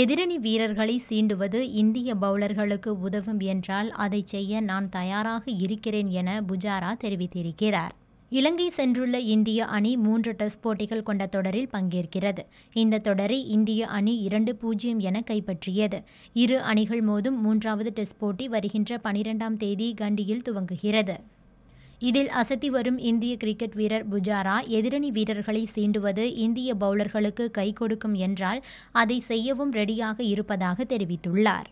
எதிரணி வீரர்களை சீண்டுவது இந்திய பவுலர்களுக்கு உதவும் என்றால் அதை செய்ய நான் தயாராக இருக்கிறேன் என புஜாரா தெரிவித்திருக்கிறார். இலங்கை சென்றுள்ள இந்திய அணி மூன்று டெஸ்ட் போட்டிகள் கொண்ட தொடரில் பங்கேற்கிறது. இந்த தொடரை இந்திய அணி இரண்டு பூஜ்ஜியம் என கைப்பற்றியது. இரு அணிகள் மோதும் மூன்றாவது டெஸ்ட் போட்டி வருகின்ற பனிரெண்டாம் தேதி கண்டியில் துவங்குகிறது. இதில் அசத்தி வரும் இந்திய கிரிக்கெட் வீரர் புஜாரா எதிரணி வீரர்களை சீண்டுவது இந்திய பவுலர்களுக்கு கை கொடுக்கும் என்றால் அதை செய்யவும் ரெடியாக இருப்பதாக தெரிவித்துள்ளார்.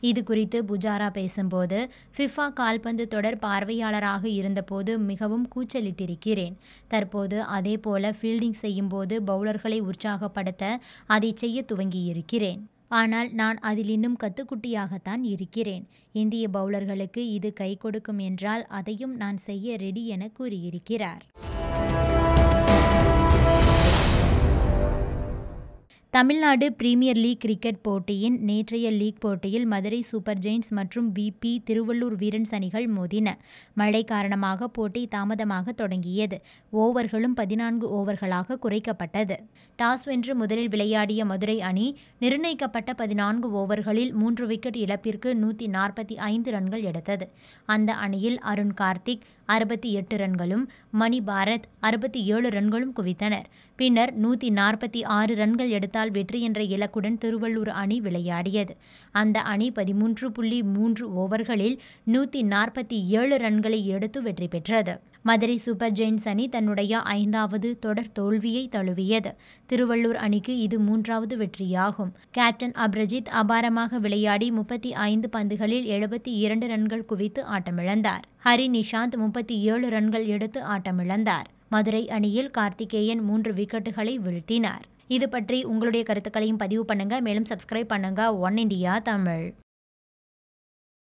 இது குறித்து புஜாரா பேசும்போது ஃபிஃபா கால்பந்து தொடர் பார்வையாளராக இருந்தபோது மிகவும் கூச்சலிட்டிருக்கிறேன். தற்போது அதே போல ஃபீல்டிங் செய்யும்போது பவுலர்களை உற்சாகப்படுத்த அதை செய்ய துவங்கியிருக்கிறேன். ஆனால் நான் அதில் இன்னும் கத்துக்குட்டியாகத்தான் இருக்கிறேன். இந்திய பவுலர்களுக்கு இது கை கொடுக்கும் என்றால் அதையும் நான் செய்ய ரெடி என கூறியிருக்கிறார். தமிழ்நாடு பிரீமியர் லீக் கிரிக்கெட் போட்டியின் நேற்றைய லீக் போட்டியில் மதுரை சூப்பர் ஜெயின்ஸ் மற்றும் விபி திருவள்ளூர் வீரன்ஸ் அணிகள் மோதின. மழை காரணமாக போட்டி தாமதமாக தொடங்கியது. ஓவர்களும் பதினான்கு ஓவர்களாக குறைக்கப்பட்டது. டாஸ் வென்று முதலில் விளையாடிய மதுரை அணி நிர்ணயிக்கப்பட்ட பதினான்கு ஓவர்களில் மூன்று விக்கெட் இழப்பிற்கு நூற்றி நாற்பத்தி ஐந்து ரன்கள் எடுத்தது. அந்த அணியில் அருண் கார்த்திக் அறுபத்தி எட்டு ரன்களும் மணி பாரத் அறுபத்தி ஏழு ரன்களும் குவித்தனர். பின்னர் நூற்றி நாற்பத்தி ஆறு ரன்கள் எடுத்த எடுத்தால் வெற்றி என்ற இலக்குடன் திருவள்ளூர் அணி விளையாடியது. அந்த அணி பதிமூன்று புள்ளி மூன்று ஓவர்களில் நூற்றி நாற்பத்தி ஏழு ரன்களை எடுத்து வெற்றி பெற்றது. மதுரை சூப்பர் ஜெயின்ஸ் அணி தன்னுடைய ஐந்தாவது தொடர் தோல்வியை தழுவியது. திருவள்ளூர் அணிக்கு இது மூன்றாவது வெற்றியாகும். கேப்டன் அப்ரஜித் அபாரமாக விளையாடி முப்பத்தி ஐந்து பந்துகளில் எழுபத்தி இரண்டு ரன்கள் குவித்து ஆட்டமிழந்தார். ஹரி நிஷாந்த் முப்பத்தி ஏழு ரன்கள் எடுத்து ஆட்டமிழந்தார். மதுரை அணியில் கார்த்திகேயன் மூன்று விக்கெட்டுகளை வீழ்த்தினார். இது பற்றி உங்களுடைய கருத்துக்களையும் பதிவு பண்ணுங்கள் மேலும் சப்ஸ்கிரைப் பண்ணுங்கள் ஒன் இண்டியா தமிழ்.